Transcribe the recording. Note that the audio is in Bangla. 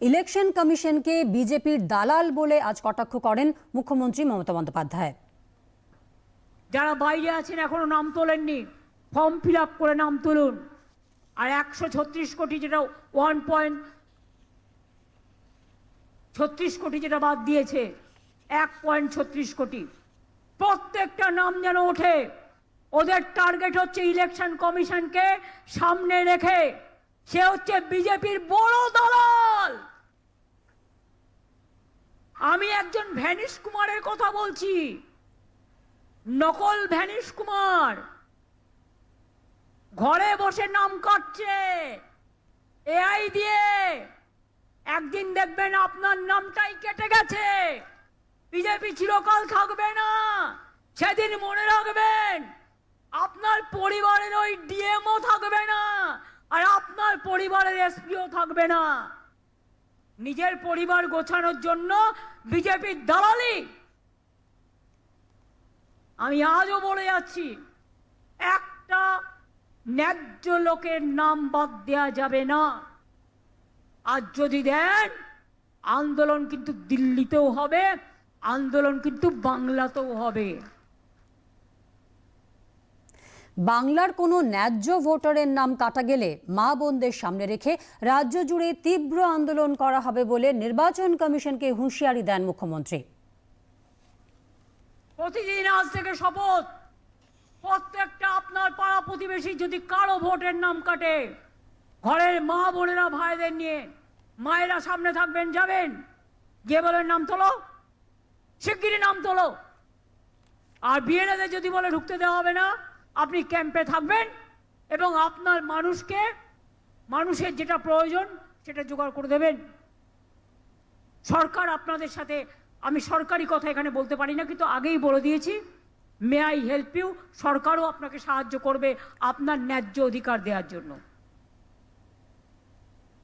ইলেকশন কমিশনকে বিজেপির দালাল বলে আজ কটাক্ষ করেন মুখ্যমন্ত্রী মমতা বন্দ্যোপাধ্যায়। যারা বাইরে আছেন এখনও নাম তোলেননি, ফর্ম ফিল আপ করে নাম তুলুন। আর একশো ছত্রিশ কোটি যেটা ওয়ান পয়েন্ট ছত্রিশ কোটি যেটা বাদ দিয়েছে, এক পয়েন্ট ছত্রিশ কোটি। প্রত্যেকটা নাম যেন ওঠে। ওদের টার্গেট হচ্ছে ইলেকশন কমিশনকে সামনে রেখে। সে হচ্ছে বিজেপির বড় দলাল। আমি একজন ভ্যানিশ কুমারের কথা বলছি। নকল ভ্যানিশ কুমার। ঘরে বসে নাম কাটছে। এআই দিয়ে। একদিন দেখবেন আপনার নামটাই কেটে গেছে। বিজেপি চিরকাল থাকবে না। সেদিন মনে রাখবেন, আপনার পরিবারের ওই ডিএমও থাকবে না, আর আপনার পরিবারের এসপিও থাকবে না। নিজের পরিবার গোছানোর জন্য বিজেপির দালালি। আমি আজও বলে যাচ্ছি, একটা ন্যায্য লোকের নাম বাদ দেওয়া যাবে না। আর যদি দেন, আন্দোলন কিন্তু দিল্লিতেও হবে, আন্দোলন কিন্তু বাংলাতেও হবে। বাংলার কোনো ন্যায্য ভোটারের নাম কাটা গেলে মা বোনদের সামনে রেখে রাজ্য জুড়ে তীব্র আন্দোলন করা হবে বলে নির্বাচন কমিশনকে হুঁশিয়ারি দেন মুখ্যমন্ত্রী। প্রতিদিন আজ থেকে শপথ। প্রত্যেকটা আপনার পাড়া প্রতিবেশী যদি কারও ভোটের নাম কাটে, ঘরের মা বোনেরা, ভাইদের নিয়ে মায়েরা সামনে থাকবেন, যাবেন। গিয়ে বলেন, নাম তোলো। শিগগিরই নাম তোলো। আর বিএনএদের যদি বলে ঢুকতে দেওয়া হবে না আপনি ক্যাম্পে থাকবেন এবং আপনার মানুষকে, মানুষের যেটা প্রয়োজন সেটা জোগাড় করে দেবেন। সরকার আপনাদের সাথে, আমি সরকারি কথা এখানে বলতে পারি না, কিন্তু আগেই বলে দিয়েছি মে আই হেল্প ইউ সরকারও আপনাকে সাহায্য করবে আপনার ন্যায্য অধিকার দেওয়ার জন্য।